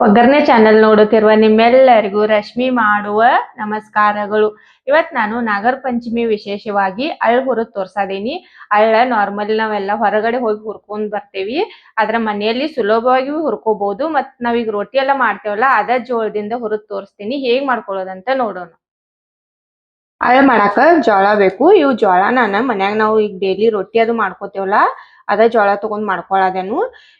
ಒಗ್ಗರಣೆ ಚಾನೆಲ್ ನೋಡುತ್ತಿರುವ ನಿಮ್ಮೆಲ್ಲರಿಗೂ ರಶ್ಮಿ ಮಾಡುವ ನಮಸ್ಕಾರಗಳು. ಇವತ್ ನಾನು ನಾಗರ ಪಂಚಮಿ ವಿಶೇಷವಾಗಿ ಅಳ್ ಹುರಿದ್ ತೋರ್ಸಾದೀನಿ. ಅಳ್ಳ ನಾರ್ಮಲ್ ನಾವೆಲ್ಲ ಹೊರಗಡೆ ಹೋಗಿ ಹುರ್ಕೊಂಡ್ ಬರ್ತೇವಿ. ಅದ್ರ ಮನೆಯಲ್ಲಿ ಸುಲಭವಾಗಿ ಹುರ್ಕೋಬಹುದು ಮತ್ ನಾವೀಗ ರೊಟ್ಟಿ ಎಲ್ಲ ಮಾಡ್ತೇವಲ್ಲ, ಅದ ಜೋಳದಿಂದ ಹುರಿದ್ ತೋರಿಸ್ತೀನಿ. ಹೇಗ್ ಮಾಡ್ಕೊಳ್ಳೋದಂತ ನೋಡೋಣ. ಅಳ್ಳ ಮಾಡಾಕ ಜೋಳ ಬೇಕು. ಇವು ಜೋಳ ನಾನು ಮನ್ಯಾಗ ನಾವು ಈಗ ಡೈಲಿ ರೊಟ್ಟಿ ಅದು ಮಾಡ್ಕೋತೇವಲ್ಲ, ಅದ ಜೋಳ ತಗೊಂಡ್ ಮಾಡ್ಕೊಳ್ಳೋದೇನು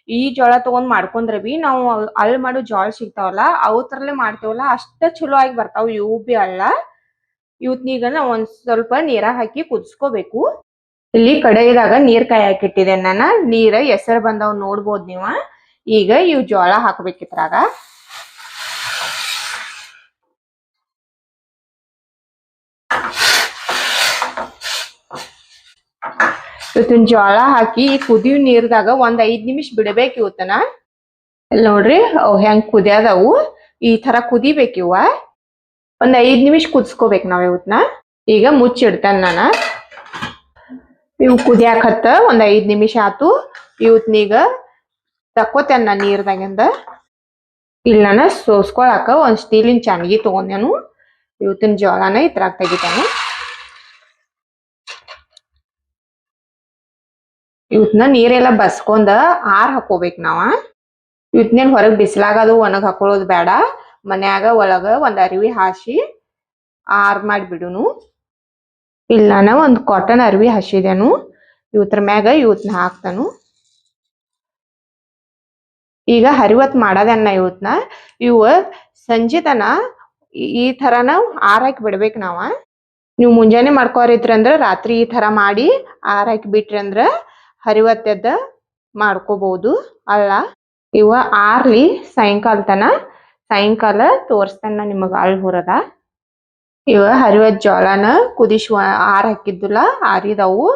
ಈ ಜೋಳ ತಗೊಂಡ್ ಮಾಡ್ಕೊಂಡ್ರೆ ಬಿ ನಾವು ಅಳ್ ಮಾಡೋ ಜೋಳ ಸಿಗ್ತಾವಲ್ಲ ಅವು ತರಲೆ ಮಾಡ್ತೇವಲ್ಲ, ಅಷ್ಟ ಚಲೋ ಆಗಿ ಬರ್ತಾವ. ಇವು ಬಿ ಅಳ್ಳ ಇವತ್ನೀಗ ನಾವ್ ಒಂದ್ ಸ್ವಲ್ಪ ನೀರ ಹಾಕಿ ಕುದಿಸ್ಕೋಬೇಕು. ಇಲ್ಲಿ ಕಡೆಯದಾಗ ನೀರ್ ಕಾಯಿ ಹಾಕಿಟ್ಟಿದ್ದೇನೆ ನಾನು. ನೀರ ಹೆಸರ್ ಬಂದಾವ್ ನೋಡ್ಬೋದ್ ನೀವ. ಈಗ ಇವ್ ಜೋಳ ಹಾಕ್ಬೇಕಿತ್ರಾಗ ಇವತ್ತಿನ ಜೋಳ ಹಾಕಿ ಈ ಕುದಿಯೋ ನೀರ್ದಾಗ ಒಂದ್ ಐದ್ ನಿಮಿಷ ಬಿಡಬೇಕು ಇವತ್ತನ ಇಲ್ಲಿ ನೋಡ್ರಿ, ಅವ್ ಹೆಂಗ್ ಕುದಿಯದವು, ಈ ತರ ಕುದಿಬೇಕು ಇವ. ಒಂದ್ ಐದ್ ನಿಮಿಷ ಕುದಿಸ್ಕೋಬೇಕು ನಾವ್ ಇವತ್ನ ಈಗ ಮುಚ್ಚಿಡ್ತೇನೆ ನಾನ. ಇವು ಕುದಿಯಾಕತ್ತ ಒಂದ್ ಐದ್ ನಿಮಿಷ ಆತು. ಇವತ್ನೀಗ ತಕ್ಕೋತೇನೆ ನಾ ನೀರ್ದಾಗಿಂದ. ಇಲ್ಲಿ ನಾನು ಸೋಸ್ಕೊಳಕ ಒಂದ್ ಸ್ಟೀಲಿನ ಚಾನಿಗೆ ತಗೊಂಡೇನು ಇವತ್ತಿನ ಜೋಳನ ಇದ್ರಾಗ ತೆಗಿತೇನೆ. ಇವತ್ನ ನೀರೆಲ್ಲ ಬಸ್ಕೊಂಡ ಆರ್ ಹಾಕೋಬೇಕು ನಾವ. ಇವತ್ನೇನ್ ಹೊರಗ್ ಬಿಸಿಲಾಗದು, ಒಣಗ್ ಹಾಕೊಳ್ಳೋದು ಬೇಡ ಮನ್ಯಾಗ ಒಳಗ ಒಂದ್ ಅರಿವಿ ಹಾಸಿ ಆರ್ ಮಾಡಿಬಿಡುನು. ಇಲ್ಲ ನಾನು ಒಂದ್ ಕಾಟನ್ ಅರಿವಿ ಹಸಿದೇನು ಇವತ್ರ ಮ್ಯಾಗ ಇವತ್ನ ಹಾಕ್ತಾನು. ಈಗ ಹರಿವತ್ ಮಾಡದನ್ನ ಇವತ್ನ. ಇವ ಸಂಜೆ ತನ ಈ- ಥರನ ಆರ್ ಹಾಕಿ ಬಿಡ್ಬೇಕು ನಾವ. ನೀವು ಮುಂಜಾನೆ ಮಾಡ್ಕೋರಿತ್ರಿ ಅಂದ್ರ ರಾತ್ರಿ ಈ ತರ ಮಾಡಿ ಆರಾಕಿ ಬಿಟ್ರಿ ಅಂದ್ರ ಹರಿವತ್ತೆದ್ದ ಮಾಡ್ಕೋಬಹುದು ಅಲ್ಲ, ಇವ ಆರ್ಲಿ ಸಾಯಂಕಾಲ ತನ ಸಾಯಂಕಾಲ ತೋರ್ಸ್ತಾನ ನಿಮಗ ಅಳ್ ಹುರದ. ಇವ ಹರಿವತ್ ಜೋಳನ ಕುದಿಸುವ ಆರ್ ಹಾಕಿದ್ದುಲ್ಲ, ಆರಿದವು.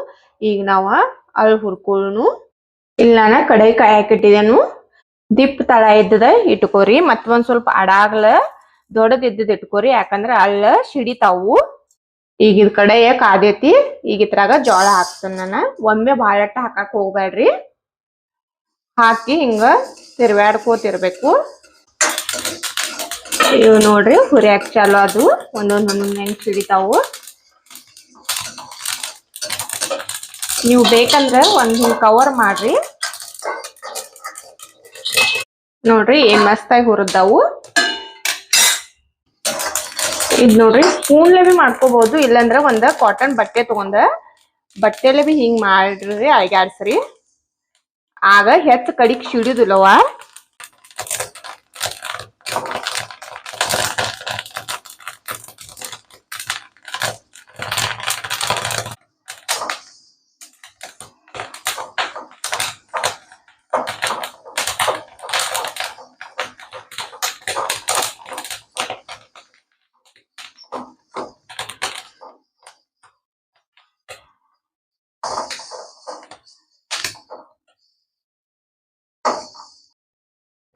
ಈಗ ನಾವ ಅಳ್ ಹುರ್ಕೊಳ್ಳು ಇಲ್ಲ ನಾನ ಕಡೆ ಕಾಯಕಿಟ್ಟಿದೇನು ದಿಪ್ ತಳ ಇದ್ದದ ಇಟ್ಕೋರಿ. ಮತ್ತೊಂದ್ ಸ್ವಲ್ಪ ಅಡಾಗ್ಲ ದೊಡ್ಡದ್ ಇದ್ದದ್ ಇಟ್ಕೋರಿ. ಯಾಕಂದ್ರ ಅಳ್ಳ ಸಿಡಿತಾವು. ಈಗ ಇದ್ ಕಡೆ ಕಾದೈತಿ ಈಗ ಇದ್ರಾಗ ಜೋಳ ಹಾಕ್ತೇನೆ ನಾನು. ಒಮ್ಮೆ ಬಾಳಟ್ಟ ಹಾಕಕ್ ಹೋಗ್ಬೇಡ್ರಿ ಹಾಕಿ ಹಿಂಗ ತಿರ್ವ್ಯಾಡ್ಕೋತಿರ್ಬೇಕು. ಇವು ನೋಡ್ರಿ ಹುರಿಯಾಕ ಚಾಲು ಅದು. ಒಂದೊಂದ್ ಒಂದೊಂದ್ ಹೆಂಗ್ ಸಿಡಿತಾವು ನೀವು ಬೇಕಂದ್ರೆ ಒಂದ್ ಕವರ್ ಮಾಡ್ರಿ. ನೋಡ್ರಿ ಏನ್ ಮಸ್ತಾಗಿ ಹುರಿದಾವು. ಇದ್ ನೋಡ್ರಿ ಸ್ಪೂನ್ಲೆ ಬಿ ಮಾಡ್ಕೋಬಹುದು ಇಲ್ಲಂದ್ರ ಒಂದ ಕಾಟನ್ ಬಟ್ಟೆ ತಗೊಂಡ ಬಟ್ಟೆಲೆ ಬಿ ಹಿಂಗ್ ಮಾಡ್ರಿ ಅಳ್ಗ್ಯಾಡ್ಸ್ರಿ. ಆಗ ಹೆಚ್ಚ ಕಡಿಕ್ ಸಿಡಿದಿಲ್ಲವ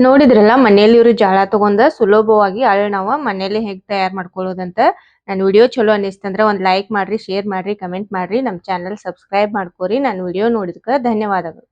ನೋಡಿದ್ರಲ್ಲ ಮನೇಲಿ ಇವ್ರು ಜಾಳ ತಗೊಂಡ ಸುಲಭವಾಗಿ ಅಳ್ ಮನೇಲಿ ಹೇಗ್ ತಯಾರ್ ಮಾಡ್ಕೊಳ್ಳೋದಂತ ನನ್ ವಿಡಿಯೋ ಚಲೋ ಅನಿಸ್ತಂದ್ರ ಒಂದ್ ಲೈಕ್ ಮಾಡ್ರಿ ಶೇರ್ ಮಾಡ್ರಿ ಕಮೆಂಟ್ ಮಾಡ್ರಿ. ನಮ್ಮ ಚಾನಲ್ ಸಬ್ಸ್ಕ್ರೈಬ್ ಮಾಡ್ಕೋರಿ. ನನ್ ವಿಡಿಯೋ ನೋಡಿದಕ್ಕೆ ಧನ್ಯವಾದಗಳು.